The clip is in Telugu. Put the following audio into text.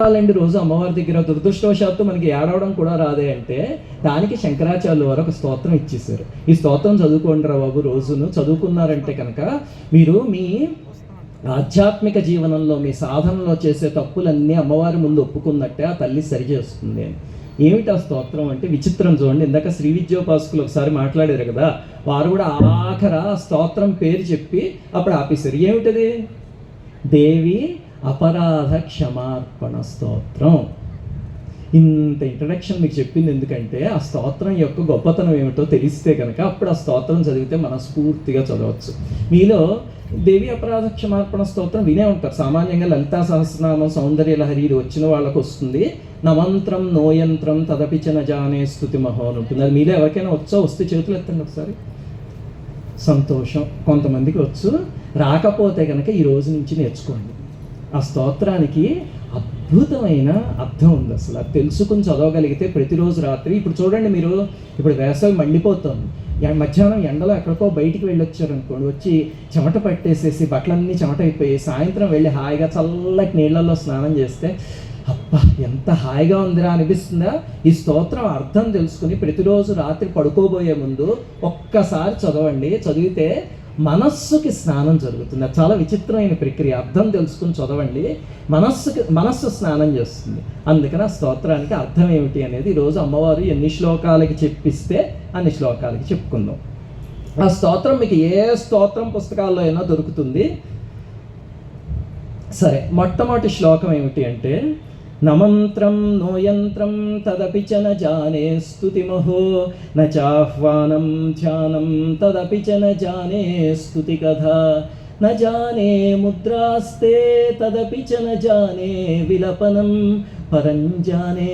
ఏడవాలండి రోజు అమ్మవారి దగ్గర దురదృష్టవశాత్తు మనకి ఏడవడం కూడా రాదే అంటే దానికి శంకరాచార్యుల వారు ఒక స్తోత్రం ఇచ్చేసారు ఈ స్తోత్రం చదువుకోండి రా బాబు రోజును చదువుకున్నారంటే కనుక మీరు మీ ఆధ్యాత్మిక జీవనంలో మీ సాధనలో చేసే తప్పులన్నీ అమ్మవారి ముందు ఒప్పుకున్నట్టే ఆ తల్లి సరి చేస్తుంది అని. ఏమిటి ఆ స్తోత్రం అంటే విచిత్రం చూడండి. ఇందాక శ్రీ విద్యోపాసకులు ఒకసారి మాట్లాడారు కదా వారు కూడా ఆఖర స్తోత్రం పేరు చెప్పి అప్పుడు ఆపేశారు. ఏమిటది? దేవి అపరాధ క్షమార్పణ స్తోత్రం ఇంత ఇంట్రడక్షన్ మీకు చెప్పింది ఎందుకంటే ఆ స్తోత్రం యొక్క గొప్పతనం ఏమిటో తెలిస్తే కనుక అప్పుడు ఆ స్తోత్రం చదివితే మనస్ఫూర్తిగా చదవచ్చు. మీలో దేవి అపరాధ క్షమార్పణ స్తోత్రం వినే ఉంటారు. సామాన్యంగా లలితా సహస్రనామం సౌందర్య లహరి ఇది వచ్చిన వాళ్ళకు వస్తుంది. నమంత్రం నోయంత్రం తదపిచన జానే స్థుతి మహో అని ఉంటుంది. అది మీలో ఎవరికైనా వచ్చో? వస్తే చేతులు ఎత్తండి ఒకసారి. సంతోషం. కొంతమందికి వచ్చు. రాకపోతే కనుక ఈ రోజు నుంచి నేర్చుకోండి. ఆ స్తోత్రానికి అద్భుతమైన అర్థం ఉంది అసలు. అది తెలుసుకుని చదవగలిగితే ప్రతిరోజు రాత్రి ఇప్పుడు చూడండి మీరు ఇప్పుడు వేసవి మండిపోతుంది. మధ్యాహ్నం ఎండలో ఎక్కడికో బయటికి వెళ్ళొచ్చారు అనుకోండి వచ్చి చెమట పట్టేసేసి బట్టలన్నీ చెమట అయిపోయి సాయంత్రం వెళ్ళి హాయిగా చల్లటి నీళ్ళల్లో స్నానం చేస్తే అబ్బా ఎంత హాయిగా ఉందిరా అనిపిస్తుందా? ఈ స్తోత్రం అర్థం తెలుసుకుని ప్రతిరోజు రాత్రి పడుకోబోయే ముందు ఒక్కసారి చదవండి. చదివితే మనస్సుకి స్నానం జరుగుతుంది. అది చాలా విచిత్రమైన ప్రక్రియ. అర్థం తెలుసుకుని చదవండి. మనస్సుకి మనస్సు స్నానం చేస్తుంది. అందుకని ఆ స్తోత్రానికి అర్థం ఏమిటి అనేది ఈరోజు అమ్మవారు ఎన్ని శ్లోకాలకి చెప్పిస్తే అన్ని శ్లోకాలకి చెప్పుకుందాం. ఆ స్తోత్రం మీకు ఏ స్తోత్రం పుస్తకాల్లో అయినా దొరుకుతుంది. సరే మొట్టమొదటి శ్లోకం ఏమిటి అంటే न मन्त्रं नो यन्त्रं तदपि च न जाने स्तुतिमहो। न चाह्वानं ध्यानं तदपि च न जाने स्तुतिकथा। न जाने मुद्रास्ते तदपि च न जाने विलपनं। परञ्जाने